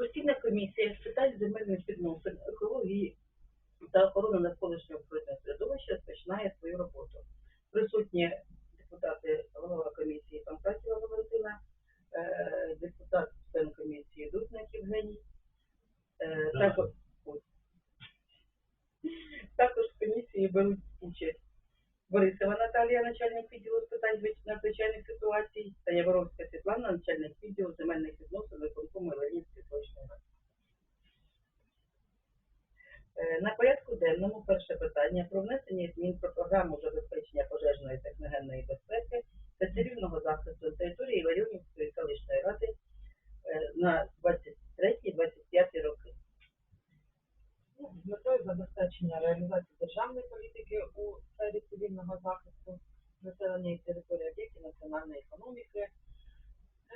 Постійна комісія з питань земельних відносин, екології та охорони навколишнього природного середовища розпочинає свою роботу. Присутні депутати голова комісії Панкратіва Валентина, е, депутат член комісії Дудник Євгеній, е, також, також в комісії беруть участь Борисова Наталія, начальник відділу з питань звич- надзвичайних ситуацій, та Яворовська Світлана, начальник відділу земельних відносин виконкому Ленівської точної ради. Е, На порядку денному перше питання про внесення змін про програму забезпечення пожежної та книгенної безпеки та цивільного захисту на території Варіонівської селищної ради е, на 23-25 роки. Ну, з метою забезпечення реалізації державної політики у сфері цивільного захисту населення і території об'єктів економіки,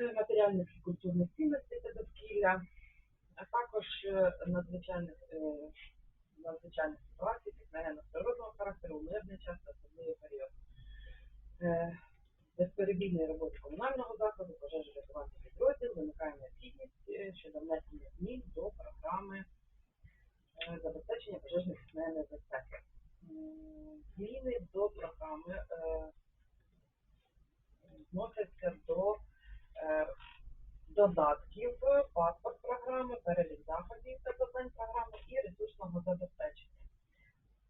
е, матеріальних і культурних цінностей та довкілля, а також е, надзвичайних, е, надзвичайних ситуацій, техногенно природного характеру, мирний час та особливий період. Безперебійної роботи комунального закладу, пожежі рятувальний підрозділ, виникає необхідність щодо внесення змін до програми забезпечення пожежної техногенної безпеки. Зміни до програми е, до е, додатків, паспорт програми, перелік заходів та завдань програми і ресурсного забезпечення.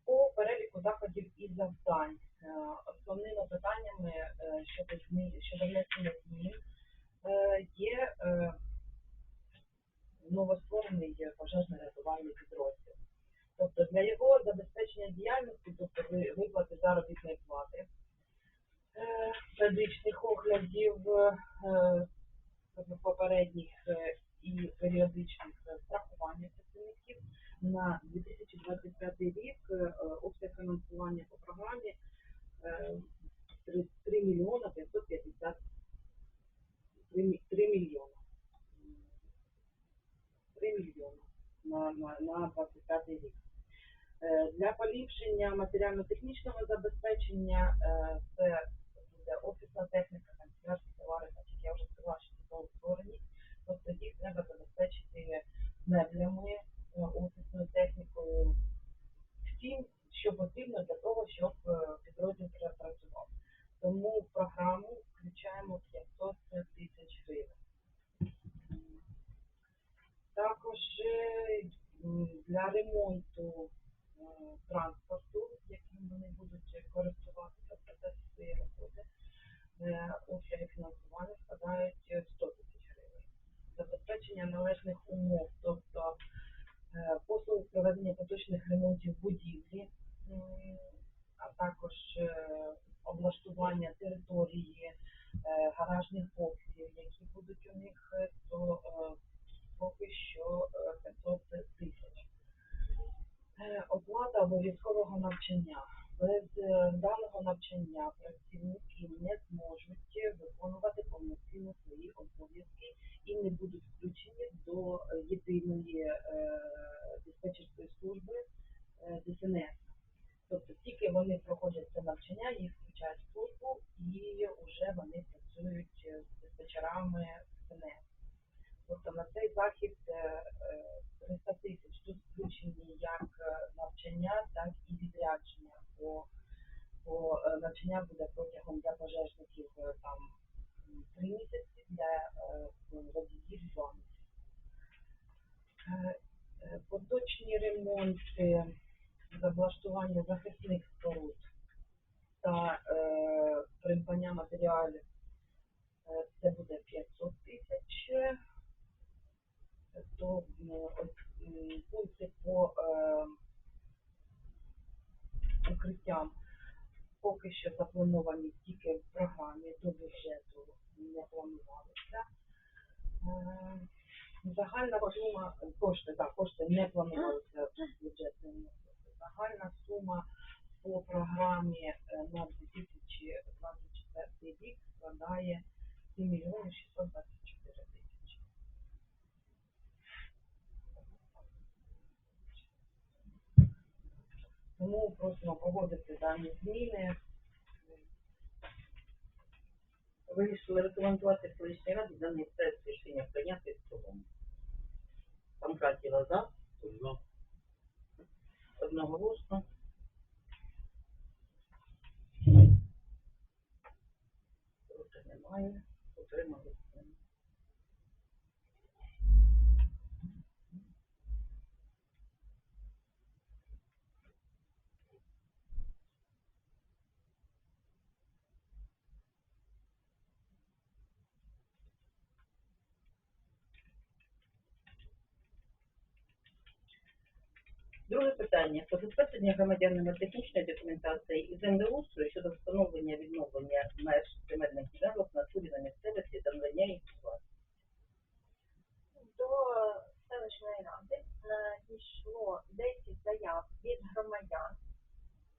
По переліку заходів і завдань е, основними питаннями е, щодо щодо внесення змін е, є е, новостворений пожежно-рятувальний підрозділ. Тобто для його забезпечення діяльності, тобто виплати заробітної плати, е, медичних оглядів е, тобто попередніх е, і періодичних е, страхування працівників на 2025 рік е, обсяг фінансування по програмі е, 3, 3 мільйона 550 3, мі- 3 мільйона. 3 мільйона на, на, на 25 рік. Е, Для поліпшення матеріально-технічного забезпечення е, це офісна техніка, канцелярські товари, так як я вже сказала, що це створені. Тобто їх треба забезпечити меблями, е, офісною технікою, всім, що потрібно для того, щоб е, підрозділ працював. Тому в програму включаємо 500 тисяч гривень. Також е, для ремонту транспорту, яким вони будуть користуватися в процесі своєї роботи, е, обсяги фінансування складають е, 100 тисяч гривень. Забезпечення належних умов, тобто послуг послуги проведення поточних ремонтів будівлі, навчання працівники не зможуть виконувати повноцінно свої обов'язки і не будуть включені до е, єдиної е, диспетчерської служби е, ДСНС. Тобто тільки вони проходять це навчання, їх включають в службу і вже вони працюють з диспетчерами Поточні ремонти з облаштування захисних споруд та е, придбання матеріалів е, це буде 500 тисяч. Е, то пункти по е, укриттям поки що заплановані тільки в програмі до бюджету не планувалися. Загальна сума кошти, так, кошти не планувалися в бюджет не вносилися. Загальна сума по програмі е, на 2024 рік складає 7 мільйонів 624 тисячі. Тому просимо погодити дані зміни. Вирішили рекомендувати селищній раді даний проект рішення прийняти в цілому. Панкратіва за. Одноголосно. Проти немає. Утримались. Друге питання. Про затвердження громадянами технічної документації і землеустрою щодо встановлення відновлення меж земельних ділянок на турі на місцевості та надання їх власність. До селищної ради надійшло 10 заяв від громадян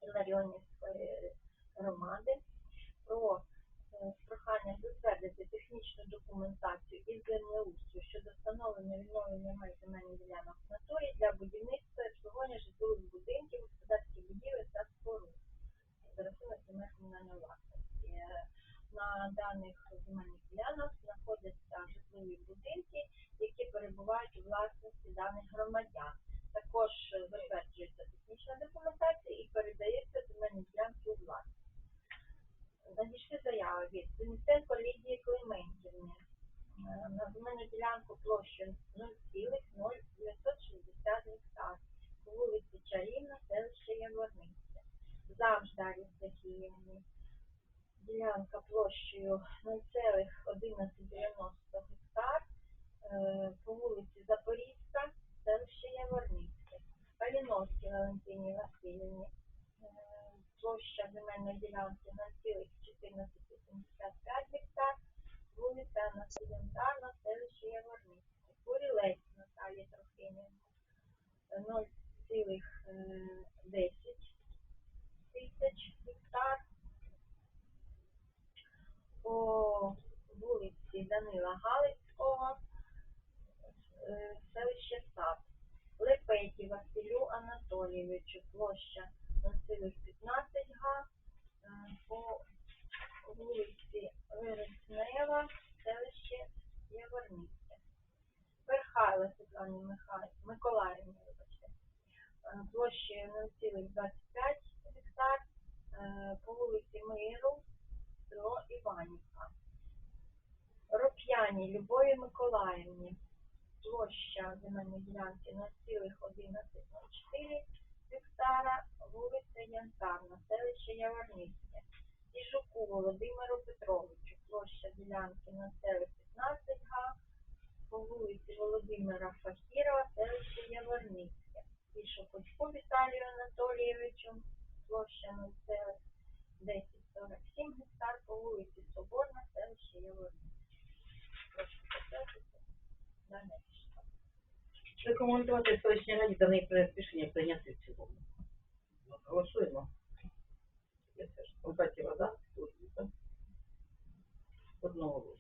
Іларіонівської громади прохання затвердити технічну документацію із землеустрою щодо встановлення відновлення меж земельних ділянок в натурі для будівництва і обслуговування житлових будинків, господарських будівель та споруд за рахунок земель комунальної власності. Е, На даних земельних ділянок знаходяться житлові будинки, які перебувають у власності даних громадян. Також затверджується технічна документація і передається земельні ділянки у власність. Надійшли заяви від Денисенко Лідії Климентівни е, на земельну ділянку площею 0,0960 гектар по вулиці Чарівна, селище Яворниця. Завждарі Сахіївні. Ділянка площею 0,1190 гектар е, по вулиці Запорізька, селище Яворницьке. Каліновській Валентині Васильівні. Е, Площа земельної ділянки 0,1485 гектар, вулиця на селище Яворницьке. Курілець Наталії Трохимівни. е, 0,10 тисяч гектар. По вулиці Данила Галицького, е, селище Сад. Лепеті Василю Анатолійовичу, площа 0,15 га, е, по вулиці Вереснева, селище Яворницьке. Верхайло Світлані Михай... Миколаївні, вибачте, е, площею 0,25 гектар, е, по вулиці Миру, село Іванівка. Роп'яні Любові Миколаївні, площа земельної ділянки 0,1104 гектара, вулиця Янтарна, селище Яворницьке. Іжуку Володимиру Петровичу, площа ділянки 0,15 га, по Володимира Фахірова, селище Яворницьке. Ішокочку Віталію Анатолійовичу, площа 0,1047 гектар, по вулиці Соборна, селище Яворницьке. Прошу підтвердити. Дане рішення. Рекомендувати селищній раді даний рішення прийняти в цілому. Голосуємо. Я теж. Панкратіва за. Турбіна.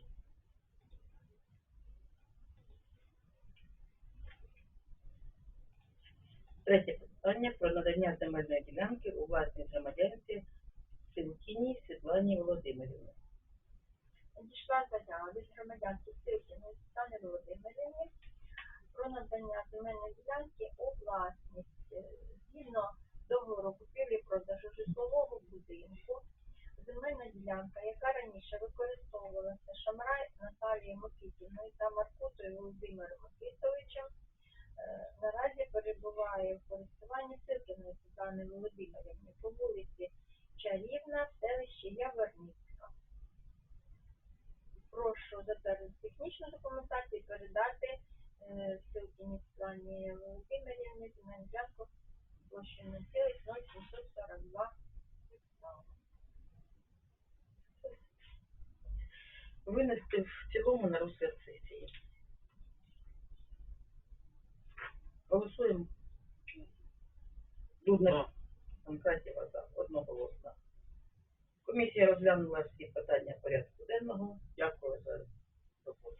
Третє питання про надання земельної ділянки у власність громадянці Силкіні Світлані Володимирівні. Надійшла заява від громадянки Сиркіної Світлани Володимирівни про надання земельної ділянки у власність згідно договору купівлі-продажу житлового будинку. Земельна ділянка, яка раніше використовувалася Шамрай Наталією Микитівною та Маркутою Володимиром наразі перебуває в користуванні Сиркіної Світлани Володимирівни по вулиці Чарівна, селище Яворницька. Прошу затвердити технічну документацію трудностей. Ну. Анкратіва за одноголосно. Комісія розглянула всі питання порядку денного. Дякую за роботу.